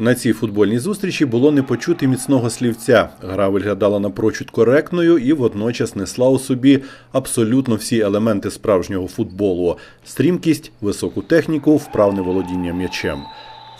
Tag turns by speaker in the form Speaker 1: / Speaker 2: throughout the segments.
Speaker 1: На цій футбольній зустрічі було не почути міцного слівця. Гра виглядала напрочуд коректною і водночас несла у собі абсолютно всі елементи справжнього футболу: стрімкість, високу техніку, вправне володіння м'ячем.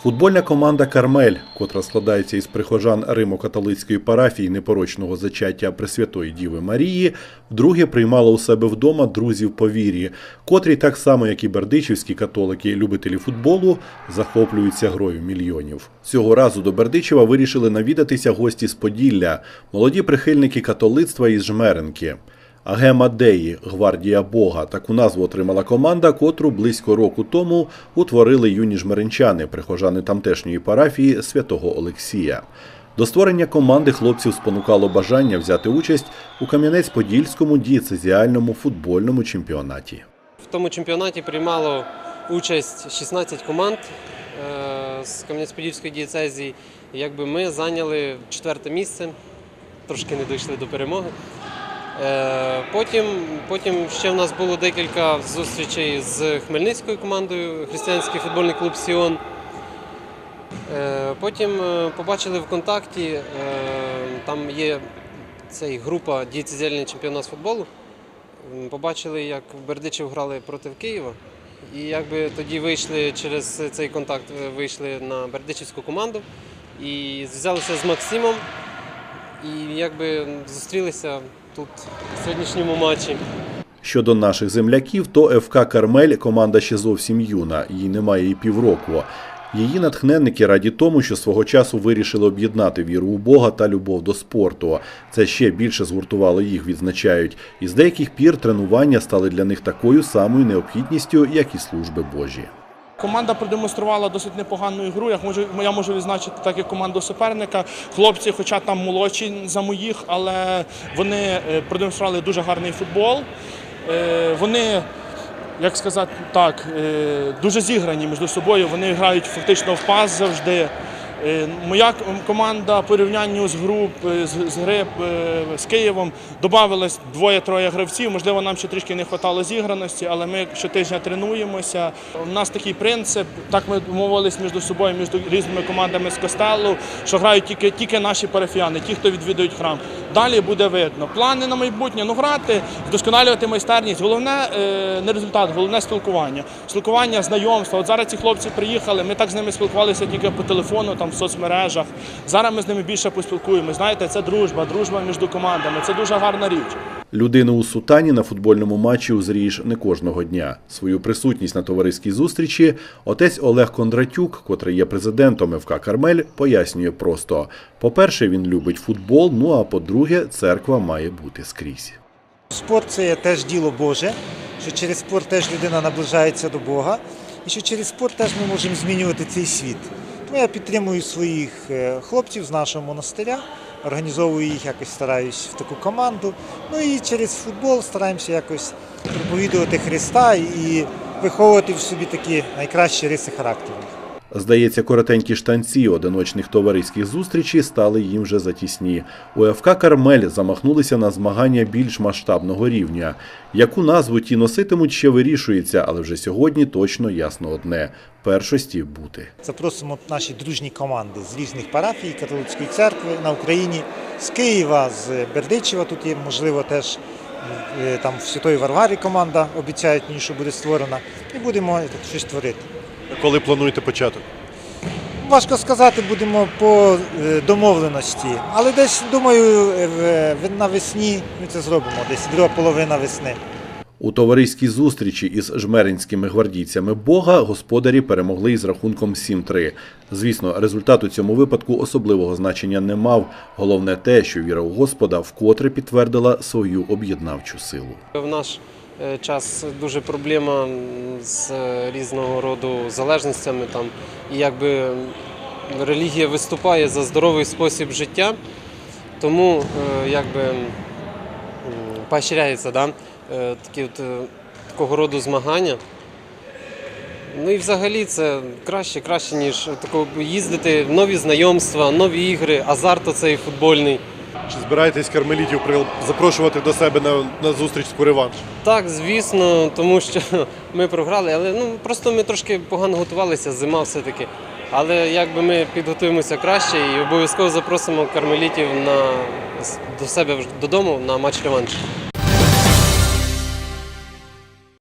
Speaker 1: Футбольна команда Кармель, котра складається із прихожан Римо-католицької парафії непорочного зачаття Пресвятої Діви Марії, вдруге приймала у себе вдома друзів по вірі, котрі, так само як і бердичівські католики, любителі футболу, захоплюються грою мільйонів. Цього разу до Бердичева вирішили навідатися гості з Поділля, молоді прихильники католицтва із Жмеренки. Агема Деї, гвардія Бога, таку назву отримала команда, котру близько року тому утворили юні жмеринчани, прихожани тамтешньої парафії святого Олексія. До створення команди хлопців спонукало бажання взяти участь у Кам'янець-Подільському дієцезіальному футбольному чемпіонаті.
Speaker 2: В тому чемпіонаті приймало участь 16 команд е, з Кам'янець-Подільської дієцезії. Якби ми зайняли четверте місце, трошки не дійшли до перемоги. Е, Потім, потім ще в нас було декілька зустрічей з Хмельницькою командою, християнський футбольний клуб Сіон. Е, Потім е, побачили ВКонтакті, е, там є цей група дієцезіальний чемпіонат з футболу. Побачили, як Бердичев грали проти Києва. І якби тоді вийшли через цей контакт, вийшли на бердичівську команду і взялися з Максимом. І якби зустрілися тут в сьогоднішньому матчі.
Speaker 1: Щодо наших земляків, то ФК Кармель команда ще зовсім юна, їй немає і півроку. Її натхненники раді тому, що свого часу вирішили об'єднати віру у Бога та любов до спорту. Це ще більше згуртувало їх, відзначають. І з деяких пір тренування стали для них такою самою необхідністю, як і служби Божі.
Speaker 3: Команда продемонструвала досить непогану ігру. Я можу, я можу відзначити так, як команду суперника. Хлопці, хоча там молодші за моїх, але вони е, продемонстрували дуже гарний футбол. Е, Вони, як сказати так, е, дуже зіграні між собою. Вони грають фактично в пас завжди. Е, Моя команда по порівнянню з груп е, з, гри е, з Києвом додавалось двоє-троє гравців. Можливо, нам ще трішки не вистачало зіграності, але ми щотижня тренуємося. У нас такий принцип. Так ми домовились між собою, між різними командами з костелу, що грають тільки, тільки наші парафіяни, ті, хто відвідують храм. Далі буде видно. Плани на майбутнє ну грати, вдосконалювати майстерність. Головне не результат, головне спілкування. Спілкування, знайомства. От зараз ці хлопці приїхали. Ми так з ними спілкувалися тільки по телефону, там в соцмережах. Зараз ми з ними більше поспілкуємося. Знаєте, це дружба, дружба між командами. Це дуже гарна річ.
Speaker 1: Людину у сутані на футбольному матчі узрієш не кожного дня. Свою присутність на товариській зустрічі отець Олег Кондратюк, котрий є президентом ФК Кармель, пояснює просто: по-перше, він любить футбол. Ну а по-друге, церква має бути скрізь.
Speaker 4: Спорт це теж діло Боже, що через спорт теж людина наближається до Бога, і що через спорт теж ми можемо змінювати цей світ. Тому я підтримую своїх е, хлопців з нашого монастиря, організовую їх якось стараюсь в таку команду. Ну і через футбол стараємося якось проповідувати Христа і виховувати в собі такі найкращі риси характеру.
Speaker 1: Здається, коротенькі штанці одиночних товариських зустрічей стали їм вже затісні. У ФК Кармель замахнулися на змагання більш масштабного рівня. Яку назву ті носитимуть, ще вирішується, але вже сьогодні точно ясно одне першості бути.
Speaker 4: Запросимо наші дружні команди з різних парафій католицької церкви на Україні, з Києва, з Бердичева. Тут є, можливо, теж е, там в Святої Варварі команда обіцяють мені, що буде створена. І будемо щось творити.
Speaker 5: Коли плануєте початок?
Speaker 4: Важко сказати, будемо по е, домовленості, але десь думаю, е, в- навесні ми це зробимо, десь друга половина весни.
Speaker 1: У товариській зустрічі із жмеринськими гвардійцями Бога господарі перемогли із рахунком 7-3. Звісно, результат у цьому випадку особливого значення не мав. Головне те, що віра у Господа вкотре підтвердила свою об'єднавчу силу.
Speaker 2: В наш е, час дуже проблема з е, різного роду залежностями там. І якби релігія виступає за здоровий спосіб життя, тому е, якби поощряється да, е, такі от, е, такого роду змагання. Ну і взагалі це краще, краще, ніж тако їздити, нові знайомства, нові ігри, азарт оцей футбольний.
Speaker 5: Чи збираєтесь кармелітів запрошувати до себе на, на зустріч по реванш?
Speaker 2: Так, звісно, тому що ми програли, але ну просто ми трошки погано готувалися, зима все-таки. Але якби ми підготуємося краще і обов'язково запросимо кармелітів на, до себе додому на матч реванш.